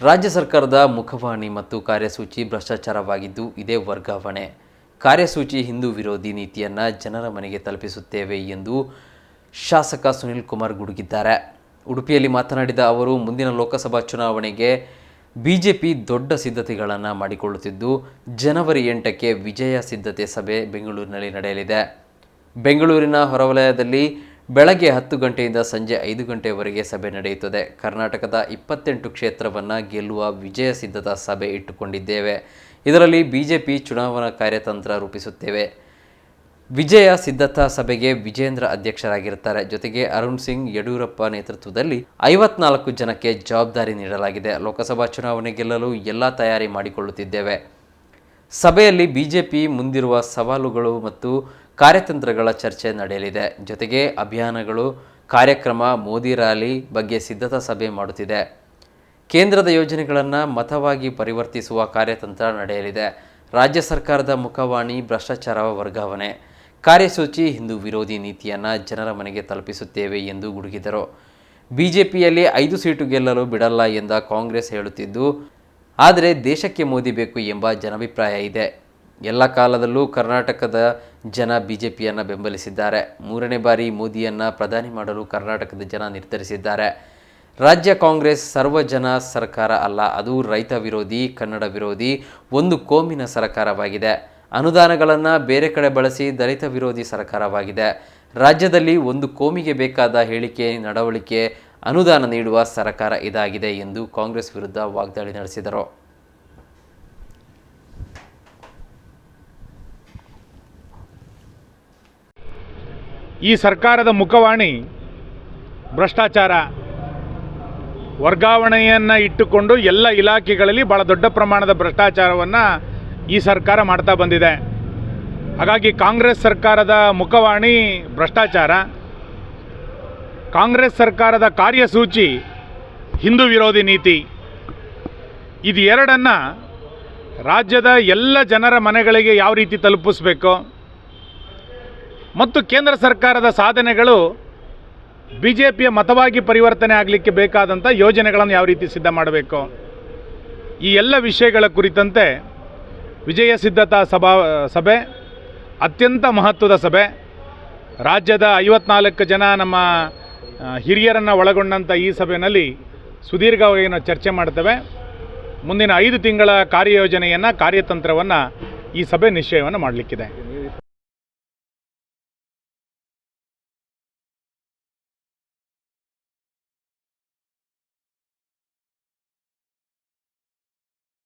ರಾಜ್ಯ ಸರ್ಕಾರದ ಮುಖವಾಣಿ ಮತ್ತು ಕಾರ್ಯಸೂಚಿ ಭ್ರಷ್ಟಾಚಾರವಾಗಿದ್ದು ಇದೇ ವರ್ಗಾವಣೆ. ಕಾರ್ಯಸೂಚಿ ಹಿಂದೂ ವಿರೋಧಿ ನೀತಿಯನ್ನು ಜನರ ಮನೆಗೆ ತಲುಪಿಸುತ್ತೇವೆ ಎಂದು ಶಾಸಕ ಸುನಿಲ್ ಕುಮಾರ್ ಗುಡುಗಿದ್ದಾರೆ. ಉಡುಪಿಯಲ್ಲಿ ಮಾತನಾಡಿದ ಅವರು, ಮುಂದಿನ ಲೋಕಸಭಾ ಚುನಾವಣೆಗೆ ಬಿಜೆಪಿ ದೊಡ್ಡ ಸಿದ್ಧತೆಗಳನ್ನು ಮಾಡಿಕೊಳ್ಳುತ್ತಿದ್ದು, ಜನವರಿ ಎಂಟಕ್ಕೆ ವಿಜಯ ಸಿದ್ಧತೆ ಸಭೆ ಬೆಂಗಳೂರಿನಲ್ಲಿ ನಡೆಯಲಿದೆ. ಬೆಂಗಳೂರಿನ ಹೊರವಲಯದಲ್ಲಿ ಬೆಳಗ್ಗೆ ಹತ್ತು ಗಂಟೆಯಿಂದ ಸಂಜೆ ಐದು ಗಂಟೆವರೆಗೆ ಸಭೆ ನಡೆಯುತ್ತದೆ. ಕರ್ನಾಟಕದ ಇಪ್ಪತ್ತೆಂಟು ಕ್ಷೇತ್ರವನ್ನು ಗೆಲ್ಲುವ ವಿಜಯ ಸಿದ್ಧತಾ ಸಭೆ ಇಟ್ಟುಕೊಂಡಿದ್ದೇವೆ. ಇದರಲ್ಲಿ ಬಿಜೆಪಿ ಚುನಾವಣಾ ಕಾರ್ಯತಂತ್ರ ರೂಪಿಸುತ್ತೇವೆ. ವಿಜಯ ಸಿದ್ಧತಾ ಸಭೆಗೆ ವಿಜೇಂದ್ರ ಅಧ್ಯಕ್ಷರಾಗಿರುತ್ತಾರೆ. ಜೊತೆಗೆ ಅರುಣ್ ಸಿಂಗ್ ಯಡಿಯೂರಪ್ಪ ನೇತೃತ್ವದಲ್ಲಿ ಐವತ್ನಾಲ್ಕು ಜನಕ್ಕೆ ಜವಾಬ್ದಾರಿ ನೀಡಲಾಗಿದೆ. ಲೋಕಸಭಾ ಚುನಾವಣೆ ಗೆಲ್ಲಲು ಎಲ್ಲ ತಯಾರಿ ಮಾಡಿಕೊಳ್ಳುತ್ತಿದ್ದೇವೆ. ಸಭೆಯಲ್ಲಿ ಬಿಜೆಪಿ ಮುಂದಿರುವ ಸವಾಲುಗಳು ಮತ್ತು ಕಾರ್ಯತಂತ್ರಗಳ ಚರ್ಚೆ ನಡೆಯಲಿದೆ. ಜೊತೆಗೆ ಅಭಿಯಾನಗಳು, ಕಾರ್ಯಕ್ರಮ, ಮೋದಿ ರ್ಯಾಲಿ ಬಗ್ಗೆ ಸಿದ್ಧತಾ ಸಭೆ ಮಾಡುತ್ತಿದೆ. ಕೇಂದ್ರದ ಯೋಜನೆಗಳನ್ನು ಮತವಾಗಿ ಪರಿವರ್ತಿಸುವ ಕಾರ್ಯತಂತ್ರ ನಡೆಯಲಿದೆ. ರಾಜ್ಯ ಸರ್ಕಾರದ ಮುಖವಾಣಿ, ಭ್ರಷ್ಟಾಚಾರ ವರ್ಗಾವಣೆ. ಕಾರ್ಯಸೂಚಿ, ಹಿಂದೂ ವಿರೋಧಿ ನೀತಿಯನ್ನು ಜನರ ಮನೆಗೆ ತಲುಪಿಸುತ್ತೇವೆ ಎಂದು ಗುಡುಗಿದರು. ಬಿಜೆಪಿಯಲ್ಲಿ ಐದು ಸೀಟು ಗೆಲ್ಲಲು ಬಿಡಲ್ಲ ಎಂದ ಕಾಂಗ್ರೆಸ್ ಹೇಳುತ್ತಿದ್ದು, ಆದರೆ ದೇಶಕ್ಕೆ ಮೋದಿ ಬೇಕು ಎಂಬ ಜನಾಭಿಪ್ರಾಯ ಇದೆ. ಎಲ್ಲ ಕಾಲದಲ್ಲೂ ಕರ್ನಾಟಕದ ಜನ ಬಿ ಜೆ ಪಿಯನ್ನು ಬೆಂಬಲಿಸಿದ್ದಾರೆ. ಮೂರನೇ ಬಾರಿ ಮೋದಿಯನ್ನು ಪ್ರಧಾನಿ ಮಾಡಲು ಕರ್ನಾಟಕದ ಜನ ನಿರ್ಧರಿಸಿದ್ದಾರೆ. ರಾಜ್ಯ ಕಾಂಗ್ರೆಸ್ ಸರ್ವಜನ ಸರ್ಕಾರ ಅಲ್ಲ, ಅದು ರೈತ ವಿರೋಧಿ, ಕನ್ನಡ ವಿರೋಧಿ, ಒಂದು ಕೋಮಿನ ಸರ್ಕಾರವಾಗಿದೆ. ಅನುದಾನಗಳನ್ನು ಬೇರೆ ಕಡೆ ಬಳಸಿ ದಲಿತ ವಿರೋಧಿ ಸರ್ಕಾರವಾಗಿದೆ. ರಾಜ್ಯದಲ್ಲಿ ಒಂದು ಕೋಮಿಗೆ ಬೇಕಾದ ಹೇಳಿಕೆ, ನಡವಳಿಕೆ, ಅನುದಾನ ನೀಡುವ ಸರ್ಕಾರ ಇದಾಗಿದೆ ಎಂದು ಕಾಂಗ್ರೆಸ್ ವಿರುದ್ಧ ವಾಗ್ದಾಳಿ ನಡೆಸಿದರು. ಈ ಸರ್ಕಾರದ ಮುಖವಾಣಿ ಭ್ರಷ್ಟಾಚಾರ ವರ್ಗಾವಣೆಯನ್ನು ಇಟ್ಟುಕೊಂಡು ಎಲ್ಲ ಇಲಾಖೆಗಳಲ್ಲಿ ಭಾಳ ದೊಡ್ಡ ಪ್ರಮಾಣದ ಭ್ರಷ್ಟಾಚಾರವನ್ನು ಈ ಸರ್ಕಾರ ಮಾಡ್ತಾ ಬಂದಿದೆ. ಹಾಗಾಗಿ ಕಾಂಗ್ರೆಸ್ ಸರ್ಕಾರದ ಮುಖವಾಣಿ ಭ್ರಷ್ಟಾಚಾರ, ಕಾಂಗ್ರೆಸ್ ಸರ್ಕಾರದ ಕಾರ್ಯಸೂಚಿ ಹಿಂದೂ ವಿರೋಧಿ ನೀತಿ ಇದು ಎರಡನ್ನು ರಾಜ್ಯದ ಎಲ್ಲ ಜನರ ಮನೆಗಳಿಗೆ ಯಾವ ರೀತಿ ತಲುಪಿಸ್ಬೇಕು? ಮತ್ತು ಕೇಂದ್ರ ಸರ್ಕಾರದ ಸಾಧನೆಗಳು ಬಿ ಜೆ ಪಿಯ ಮತವಾಗಿ ಪರಿವರ್ತನೆ ಆಗಲಿಕ್ಕೆ ಬೇಕಾದಂಥ ಯೋಜನೆಗಳನ್ನು ಯಾವ ರೀತಿ ಸಿದ್ಧ ಮಾಡಬೇಕು? ಈ ಎಲ್ಲ ವಿಷಯಗಳ ಕುರಿತಂತೆ ವಿಜಯ ಸಿದ್ಧತಾ ಸಭಾ, ಸಭೆ, ಅತ್ಯಂತ ಮಹತ್ವದ ಸಭೆ. ರಾಜ್ಯದ ಐವತ್ನಾಲ್ಕು ಜನ ನಮ್ಮ ಹಿರಿಯರನ್ನು ಒಳಗೊಂಡಂಥ ಈ ಸಭೆಯಲ್ಲಿ ಸುದೀರ್ಘವಾಗಿ ನಾವು ಚರ್ಚೆ ಮಾಡ್ತೇವೆ. ಮುಂದಿನ ಐದು ತಿಂಗಳ ಕಾರ್ಯಯೋಜನೆಯನ್ನು, ಕಾರ್ಯತಂತ್ರವನ್ನು ಈ ಸಭೆ ನಿಶ್ಚಯವನ್ನು ಮಾಡಲಿಕ್ಕಿದೆ.